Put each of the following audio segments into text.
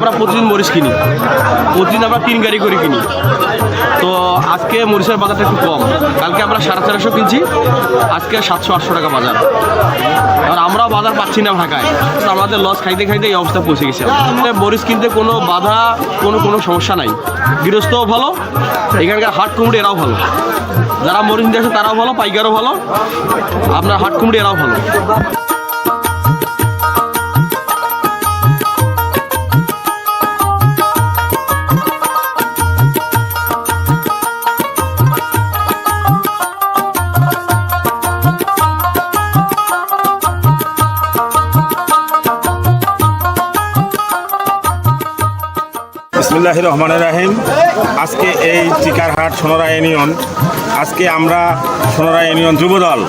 প্রতিদিন মরিচ কিনি। প্রতিদিন আমরা তিন গাড়ি করে কিনি। তো আজকে মরিচের বাজারটা একটু কম। কালকে আমরা সাড়ে চারশো কিনছি, আজকে সাতশো, আটশো টাকা বাজার। আর আমরাও বাজার পাচ্ছি না ঢাকায়। আমাদের লস খাইতে খাইতে এই অবস্থা পৌঁছে গেছে। আমরা। মরিচ কিনতে কোনো বাধা, কোনো কোনো সমস্যা নাই। গৃহস্থও ভালো, এখানকার হাট কুমড়ি এরাও ভালো। যারা মরিচ নিতে আসে তারাও ভালো, পাইকারও ভালো। আপনার হাট কুমড়ি এরাও ভালো। বিসমুল্লাহ রহমান রাহিম। আজকে এই চিকারহাট সোনরা ইউনিয়ন, আজকে আমরা সোনরা ইউনিয়ন যুবদল,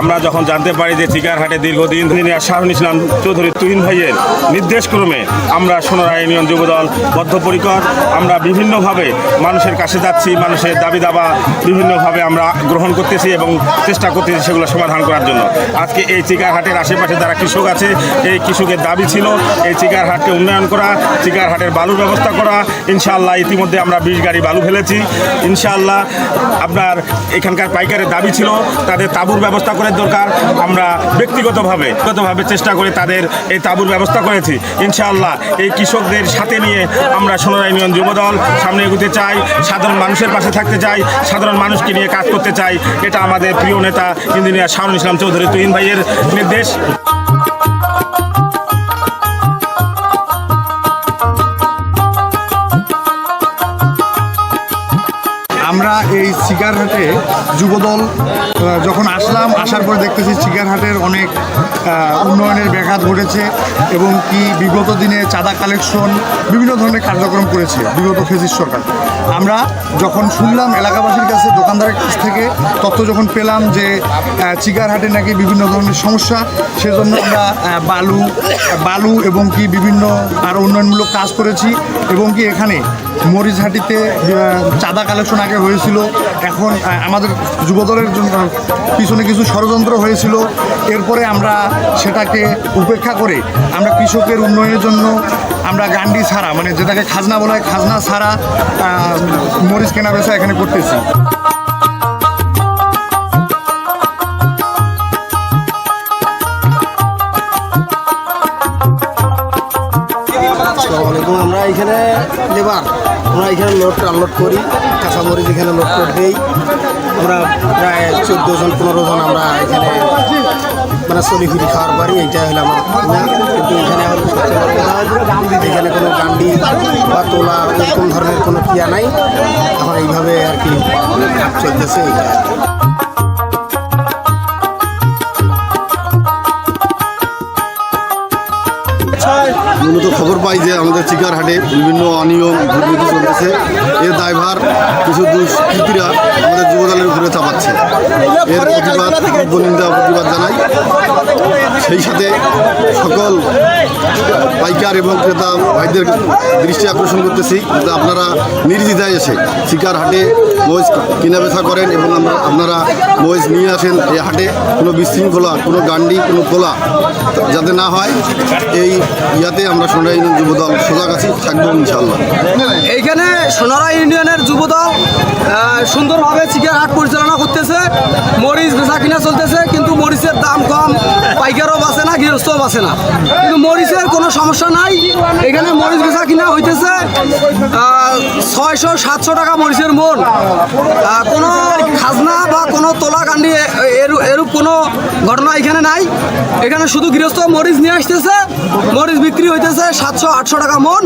আমরা যখন জানতে পারি যে চিকারহাটে দীর্ঘদিন ধরে শাহুল ইসলাম চৌধুরী তুহিন ভাইয়ের নির্দেশক্রমে আমরা সোনরা ইউনিয়ন যুবদল বদ্ধপরিকর, আমরা বিভিন্নভাবে মানুষের কাছে যাচ্ছি, মানুষের দাবি দাবা বিভিন্নভাবে আমরা গ্রহণ করতেছি এবং চেষ্টা করতেছি সেগুলো সমাধান করার জন্য। আজকে এই চিকারহাটের আশেপাশে যারা কৃষক আছে, এই কৃষকের দাবি ছিল, এই চিকারহাটকে উন্নয়ন করা চিকারহাটের বালুর ব্যবস্থা করা ইনশাআল্লাহ ইতিমধ্যে আমরা বিশ গাড়ি বালু ফেলেছি। ইনশাআল্লাহ আপনার এখানকার পাইকারের দাবি ছিল, তাদের তাঁবুর ব্যবস্থা করার দরকার। আমরা ব্যক্তিগতভাবে ব্যক্তিগতভাবে চেষ্টা করে তাদের এই তাঁবুর ব্যবস্থা করেছি। ইনশাআল্লাহ এই কৃষকদের সাথে নিয়ে আমরা সোনারা ইউনিয়ন যুবদল সামনে এগোতে চাই, সাধারণ মানুষের পাশে থাকতে চাই, সাধারণ মানুষকে নিয়ে কাজ করতে চাই। এটা আমাদের প্রিয় নেতা ইঞ্জিনিয়ার শাহুল ইসলাম চৌধুরী তুহিন ভাইয়ের নির্দেশ। সিগারহাটে যুবদল যখন আসলাম, আসার পর দেখতেছি চিকারহাটের অনেক উন্নয়নের ব্যাঘাত ঘটেছে এবং কি বিগত দিনে চাঁদা কালেকশন বিভিন্ন ধরনের কার্যক্রম করেছে, বিগত ফেসিস সরকার। আমরা যখন শুনলাম এলাকাবাসীর কাছে, দোকানদারের কাছ থেকে, তথ্য যখন পেলাম যে চিকারহাটে নাকি বিভিন্ন ধরনের সমস্যা, সেজন্য আমরা বালু বালু এবং কি বিভিন্ন আরও উন্নয়নমূলক কাজ করেছি এবং কি এখানে মরিচহাটিতে চাঁদা কালেকশন আগে হয়েছিল এখন আমাদের যুবদলের জন্য পিছনে কিছু ষড়যন্ত্র হয়েছিল। এরপরে আমরা সেটাকে উপেক্ষা করে আমরা কৃষকের উন্নয়নের জন্য আমরা গান্ডি ছাড়া মানে যেটাকে খাজনা বলা হয় খাজনা ছাড়া মরিচ কেনা বেচা এখানে করতেছি। আসসালামু আলাইকুম। আমরা এখানে লেবার। আমরা এখানে লোড আনলোড করি, কাঁচামরিচ এখানে লোড করে দিই। আমরা প্রায় চোদ্দ জন, পনেরো জন আমরা এখানে মানে চলি ফিরি খাওয়ার পারি, এইটা হলো আমার কিন্তু এখানে বড় এখানে কোনো গান্ডি বা তোলা এরকম ধরনের কোনো ক্রিয়া নাই। এখন এইভাবে আর কি চলতেছে এইটা। মূলত খবর পাই যে আমাদের চিকারহাটে বিভিন্ন অনিয়ম, দুর্নীতি চলতেছে। এর দায়ভার কিছু দুষ্কৃতীরা আমাদের যুবদলের উপরে চাপাচ্ছে। এর প্রতিবাদ নিন্দা প্রতিবাদ জানাই। সেই সাথে সকল পাইকার এবং ক্রেতা ভাইদের দৃষ্টি আকর্ষণ করতেছি যে আপনারা নির্দ্বিধায় এসে চিকার হাটে মহিষ কিনা বেচা করেন এবং আমরা আপনারা মহিষ নিয়ে আসেন এই হাটে। কোনো বিশৃঙ্খলা, কোনো গান্ডি কোনো খোলা যাতে না হয়, এই ইয়াতে আমরা সোনাই যুবদল সজাগ আছি থাকব ইনশাআল্লাহ। এইখানে সোনারা ইউনিয়নের যুবদল সুন্দরভাবে চিকেন হাট পরিচালনা করতেছে, মরিচ বেচা কিনা চলতেছে, কিন্তু মরিচের দাম কম, পাইকারও বাঁচে না, গৃহস্থও বাঁচে না। কিন্তু মরিচের কোনো সমস্যা নাই, এখানে মরিচ বেচা কিনা হইতেছে ছয়শো, সাতশো টাকা মরিচের মন কোনো খাজনা বা কোনো তোলা কান্ডি এরূপ কোনো ঘটনা এখানে নাই। এখানে শুধু গৃহস্থ মরিচ নিয়ে আসতেছে। মরিচ বিক্রি হইতেছে সাতশো, আটশো টাকা মন।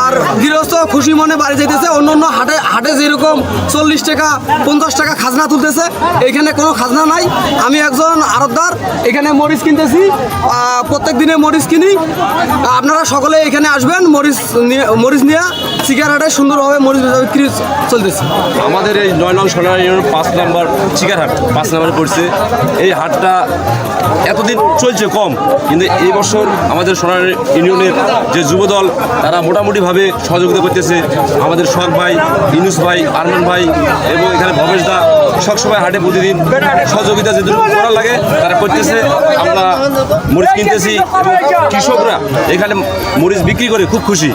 আর গৃহস্থ খুশি মনে বাড়ি যাইতেছে। অন্য অন্য হাটে হাটে যেরকম চল্লিশ টাকা, পঞ্চাশ টাকা খাজনা তুলতেছে, এখানে কোনো খাজনা নাই। আমি একজন আড়তদার এখানে মরিচ কিনতেছি। প্রত্যেক দিনে মরিচ কিনি। আপনারা সকলে এখানে আসবেন, মরিচ নিয়ে মরিচ নিয়ে চিকার হাটে সুন্দরভাবে মরিচ বিক্রি চলতেছে। আমাদের এই নয় নং সোনার পাঁচ নাম্বার চিকারহাট, পাঁচ নাম্বারে পড়ছে। এই হাটটা এতদিন চলছে কম, কিন্তু এই বছর আমাদের সোনার ইউনিয়নের যে যুবদল, তারা মোটামুটিভাবে সহযোগিতা করতেছে। আমাদের শখ ভাই, ইনুস ভাই, আরমান ভাই এবং এখানে ভবেশ দা সবসময় হাটে প্রতিদিন সহযোগিতা যেহেতু করা লাগে, তারা করতেছে। আমরা মরিচ কিনতেছি এবং কৃষকরা এখানে মরিচ বিক্রি করে খুব খুশি।